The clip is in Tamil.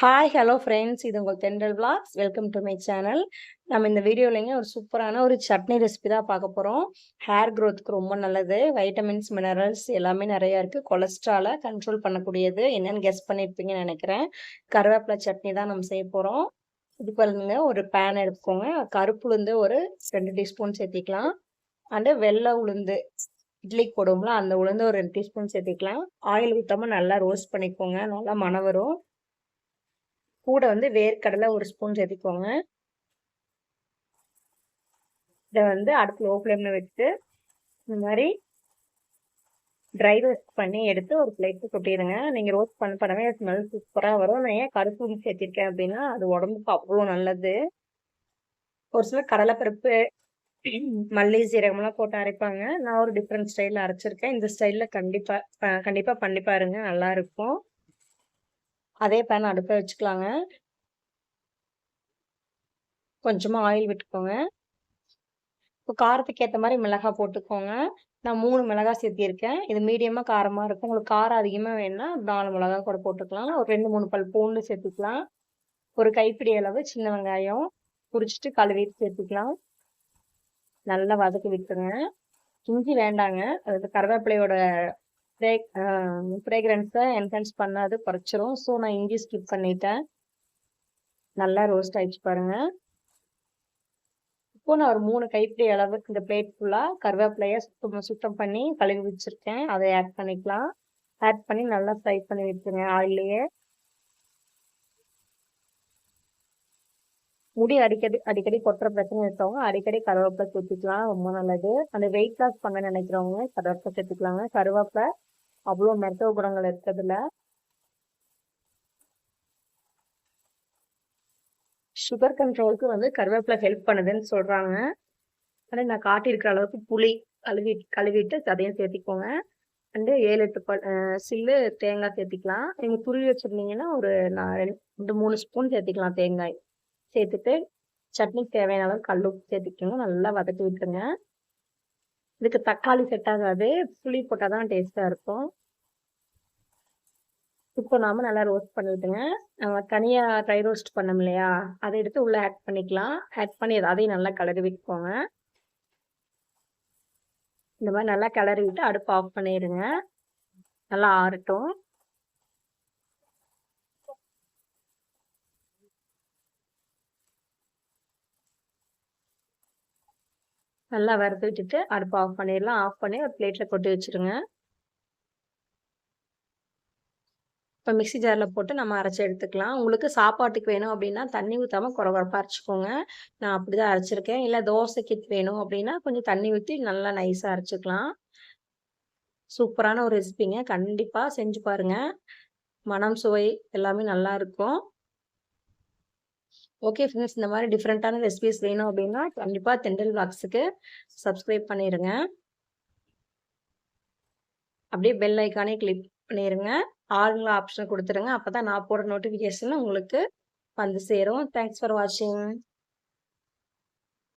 ஹாய் ஹலோ ஃப்ரெண்ட்ஸ் இது உங்கள் Thendral vlogs welcome to my channel நம்ம இந்த வீடியோலைங்க ஒரு சூப்பரான ஒரு சட்னி ரெசிபி தான் பார்க்க போகிறோம் ஹேர் க்ரோத்துக்கு ரொம்ப நல்லது. வைட்டமின்ஸ் மினரல்ஸ் எல்லாமே நிறையா இருக்குது கொலஸ்ட்ராலை கண்ட்ரோல் பண்ணக்கூடியது. என்னென்னு கெஸ் பண்ணியிருப்பீங்கன்னு நினைக்கிறேன். கருவேப்பிலை சட்னி தான் நம்ம செய்ய போகிறோம் இது பாருங்க ஒரு பேன் எடுத்துக்கோங்க. கருப்பு உளுந்து ஒரு ரெண்டு டீஸ்பூன் சேர்த்திக்கலாம். அண்டு வெள்ளை உளுந்து இட்லிக்கு போடுவோம்ல அந்த உளுந்து ஒரு ரெண்டு டீஸ்பூன் சேர்த்திக்கலாம். ஆயில் ஊற்றாமல் நல்லா ரோஸ்ட் பண்ணிக்கோங்க. நல்லா மனம் வரும். கூட வந்து வேர்க்கடலை ஒரு ஸ்பூன் சேர்த்துக்கோங்க இதை வந்து அடுப்பு லோ ஃப்ளேமில் வச்சு இந்த மாதிரி ட்ரை ரோஸ்ட் பண்ணி எடுத்து ஒரு பிளேட்டு கொட்டிடுங்க. நீங்கள் ரோஸ்ட் பண்ண பண்ணவே ஸ்மெல் சூப்பராக வரும். நான் ஏன் கருப்பு சேர்த்திருக்கேன் அப்படின்னா அது உடம்புக்கு அவ்வளோ நல்லது. ஒரு சிலர் கடலைப்பருப்பு மல்லி சீரகம்லாம் போட்டு அரைப்பாங்க. நான் ஒரு டிஃப்ரெண்ட் ஸ்டைலில் அரைச்சிருக்கேன். இந்த ஸ்டைலில் கண்டிப்பாக கண்டிப்பாக பண்ணி பாருங்கள் நல்லாயிருக்கும் அதே பேன் அடுப்பை வச்சுக்கலாங்க. கொஞ்சமாக ஆயில் விட்டுக்கோங்க. இப்போ காரத்துக்கு ஏற்ற மாதிரி மிளகாய் போட்டுக்கோங்க. நான் மூணு மிளகாய் சேர்த்திருக்கேன். இது மீடியமாக காரமாக இருக்கும். உங்களுக்கு காரம் அதிகமாக வேணுன்னா நாலு மிளகாய் கூட போட்டுக்கலாம். ஒரு ரெண்டு மூணு பல் பூண்டு சேர்த்துக்கலாம். ஒரு கைப்பிடி அளவு சின்ன வெங்காயம் குறிச்சிட்டு கழுவிட்டு சேர்த்துக்கலாம். நல்லா வதக்கி விட்டுருங்க. இஞ்சி வேண்டாங்க. அது கருவேப்பிலையோட ஃப்ரே ஃப்ரேக்ரன்ஸை என்ஹான்ஸ் பண்ணாது குறைச்சிரும். ஸோ நான் இங்கே ஸ்கிப் பண்ணிட்டேன். நல்லா ரோஸ்ட் ஆகிடுச்சு பாருங்கள் இப்போ நான் ஒரு மூணு கைப்பிடி அளவுக்கு இந்த பிளேட் ஃபுல்லாக கருவேப்பிலையை சுத்தம் சுத்தம் பண்ணி கழுவி வச்சுருக்கேன். அதை ஆட் பண்ணிக்கலாம். ஆட் பண்ணி நல்லா ஃப்ரை பண்ணி விட்டுருங்க ஆயிலேயே முடி அடிக்கடி அடிக்கடி கொட்டுற பிரச்சனை இருக்கவங்க அடிக்கடி கருவேப்பிலை சேர்த்துக்கலாம் ரொம்ப நல்லது. அந்த வெயிட் லாஸ் பண்ண நினைக்கிறவங்க கருவேப்பிலை சேர்த்துக்கலாங்க கருவேப்பிலை அவ்வளோ மருத்துவ குணங்கள் இருக்கிறதுல. சுகர் கண்ட்ரோலுக்கு வந்து கருவேப்பிலை ஹெல்ப் பண்ணுதுன்னு சொல்கிறாங்க ஆனால் நான் காட்டியிருக்கிற அளவுக்கு புளி கழுவி கழுவிட்டு அதையும் சேர்த்திக்கோங்க. அண்டு ஏழு எட்டு ப சில்லு தேங்காய் சேர்த்திக்கலாம். நீங்கள் துருவி வச்சுருந்தீங்கன்னா ஒரு நான் ரெண்டு மூணு ஸ்பூன் சேர்த்திக்கலாம் தேங்காய். சேர்த்துட்டு சட்னிக்கு தேவையான அளவு கல் உப்பு சேர்த்துக்கணும். நல்லா வதக்கி விட்டுருங்க. இதுக்கு தக்காளி செட் ஆகாது. புளி போட்டால் தான் டேஸ்ட்டாக இருக்கும். இப்போ நாம நல்லா ரோஸ்ட் பண்ணிவிட்டுங்க நம்ம தனியாக ட்ரை ரோஸ்ட் பண்ணோம் இல்லையா? அதை எடுத்து உள்ளே ஆட் பண்ணிக்கலாம். ஆட் பண்ணி அதையும் நல்லா கலரி விட்டுக்கோங்க. இந்த மாதிரி நல்லா கிளறி விட்டு அடுப்பு ஆஃப் பண்ணிடுங்க. நல்லா ஆறட்டும். நல்லா வறுத்து விட்டுட்டு அடுப்பு ஆஃப் பண்ணிடலாம். ஆஃப் பண்ணி ஒரு பிளேட்டில் கொட்டி வச்சுருங்க. இப்போ மிக்சி ஜாரில் போட்டு நம்ம அரைச்சி எடுத்துக்கலாம். உங்களுக்கு சாப்பாட்டுக்கு வேணும் அப்படின்னா தண்ணி ஊற்றாமல் குறை குறப்பாக அரைச்சிக்கோங்க. நான் அப்படி தான் அரைச்சிருக்கேன். இல்லை தோசைக்கு வேணும் அப்படின்னா கொஞ்சம் தண்ணி ஊற்றி நல்லா நைஸாக அரைச்சிக்கலாம். சூப்பரான ஒரு ரெசிபிங்க கண்டிப்பாக செஞ்சு பாருங்கள் மனம் சுவை எல்லாமே நல்லா இருக்கும். ஓகே ஃப்ரெண்ட்ஸ் இந்த மாதிரி டிஃப்ரெண்ட்டான ரெசிபிஸ் வேணும் அப்படின்னா கண்டிப்பாக தெண்டல் பாக்ஸுக்கு சப்ஸ்கிரைப் பண்ணிடுங்க அப்படியே பெல் ஐக்கானே கிளிக் பண்ணிடுங்க ஆளுங்களா ஆப்ஷன் கொடுத்துருங்க. அப்போ தான் நான் போடுற நோட்டிஃபிகேஷன் உங்களுக்கு வந்து சேரும். தேங்க்ஸ் ஃபார் வாட்சிங்